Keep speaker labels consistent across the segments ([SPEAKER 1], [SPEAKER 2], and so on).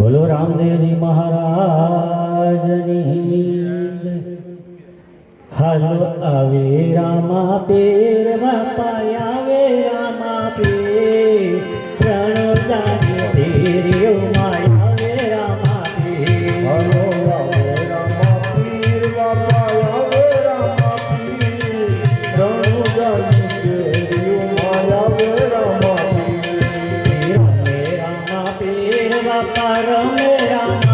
[SPEAKER 1] बोलो रामदेव जी महाराज हलो अवे रामा पेर पायावे रामा पेर। परम राम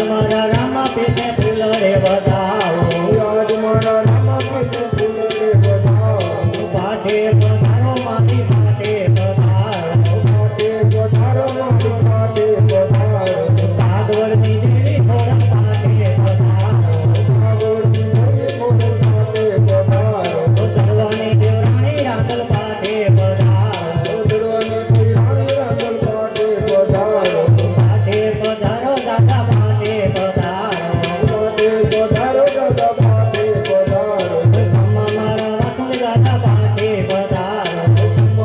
[SPEAKER 1] રાજ મારા રામ પેટે ફૂલ રે વધાવો.
[SPEAKER 2] રાજ મારા રામ પેટે ફૂલ રે વધાવો.
[SPEAKER 1] પાઠે પધારો મારી પાઠે પધારો
[SPEAKER 2] પાઠે પધારો મારી પાઠે પધારો
[SPEAKER 1] સાગવરની જેવી થોડા પાઠે પધારો
[SPEAKER 2] સાગવરની જેવી થોડા પાઠે પધારો
[SPEAKER 1] સર્વાની દેવરાણી આગળ પાઠે પધારો